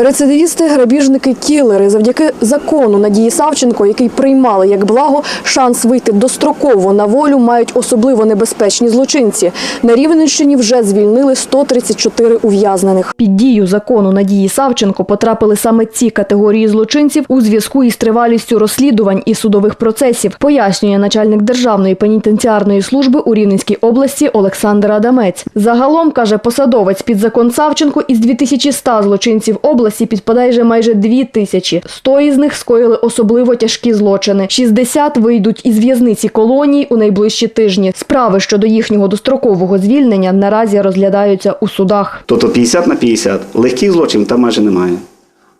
Рецидивісти, грабіжники, кілери завдяки закону Надії Савченко, який приймали як благо, шанс вийти достроково на волю мають особливо небезпечні злочинці. На Рівненщині вже звільнили 134 ув'язнених. Під дію закону Надії Савченко потрапили саме ці категорії злочинців у зв'язку із тривалістю розслідувань і судових процесів, пояснює начальник Державної пенітенціарної служби у Рівненській області Олександр Адамець. Загалом каже посадовець під закон Савченко із 2100 злочинців області підпадає вже майже 2000. 100 із них скоїли особливо тяжкі злочини. 60 вийдуть із в'язниці колонії у найближчі тижні. Справи щодо їхнього дострокового звільнення наразі розглядаються у судах. Тобто 50 на 50. Легких злочинів там майже немає.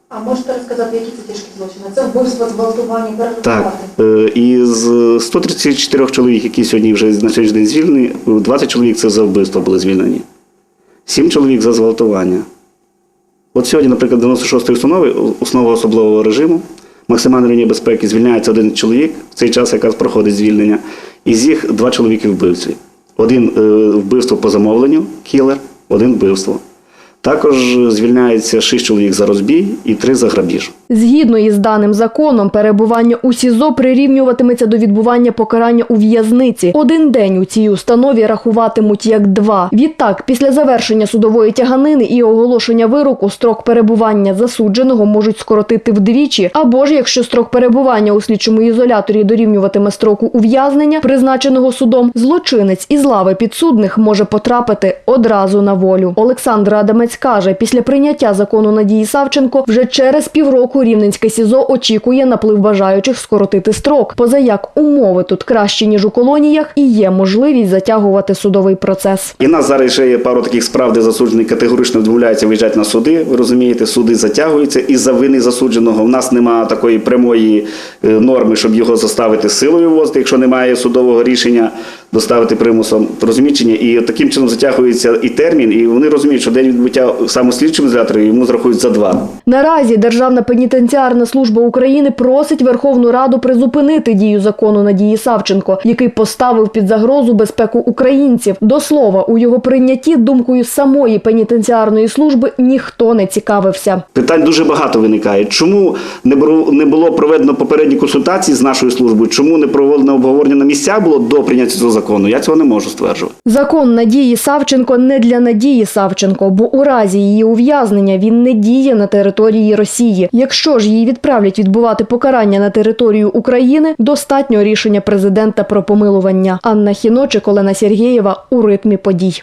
А можете розказати, які це тяжкі злочини? Це вбивство, зґвалтування, Так, перекупувати? е, із 134 чоловік, які сьогодні вже на сьогоднішній день звільнені, 20 чоловік це за вбивство були звільнені. 7 чоловік за зґвалтування. От сьогодні, наприклад, 96-ї установи, основа особливого режиму, максимальний рівень безпеки, звільняється один чоловік, в цей час якраз проходить звільнення, із їх два чоловіки вбивці. Один е, вбивство по замовленню, кілер, один вбивство. Також звільняється шість чоловік за розбій і три за грабіж. Згідно із даним законом, перебування у СІЗО прирівнюватиметься до відбування покарання у в'язниці. Один день у цій установі рахуватимуть як два. Відтак, після завершення судової тяганини і оголошення вироку, строк перебування засудженого можуть скоротити вдвічі. Або ж, якщо строк перебування у слідчому ізоляторі дорівнюватиме строку ув'язнення, призначеного судом, злочинець із лави підсудних може потрапити одразу на волю. Олександр Адамець каже, після прийняття закону Надії Савченко вже через півроку Рівненське СІЗО очікує наплив бажаючих скоротити строк. Поза як умови тут кращі ніж у колоніях, і є можливість затягувати судовий процес. І нас зараз ще є пару таких справ, де засуджений категорично відмовляється виїжджати на суди. Ви розумієте, суди затягуються із-за вини засудженого. У нас немає такої прямої е, норми, щоб його заставити силою ввозити, якщо немає судового рішення доставити примусом. Ні? І таким чином затягується і термін, і вони розуміють, що день відбуття саме слідчим ізоляторі йому зрахують за два. Наразі Державна пенітенціарна служба України просить Верховну Раду призупинити дію закону Надії Савченко, який поставив під загрозу безпеку українців. До слова, у його прийнятті думкою самої пенітенціарної служби ніхто не цікавився. Питань дуже багато виникає. Чому не було, проведено попередні консультації з нашою службою? Чому не проведено обговорення на місцях було до прийняття цього закону? Я цього не можу стверджувати. Закон Надії Савченко не для Надії Савченко, бо у разі її ув'язнення він не діє на території Росії. Якщо ж її відправлять відбувати покарання на територію України, достатньо рішення президента про помилування. Анна Хіночик, Олена Сергієва у ритмі подій.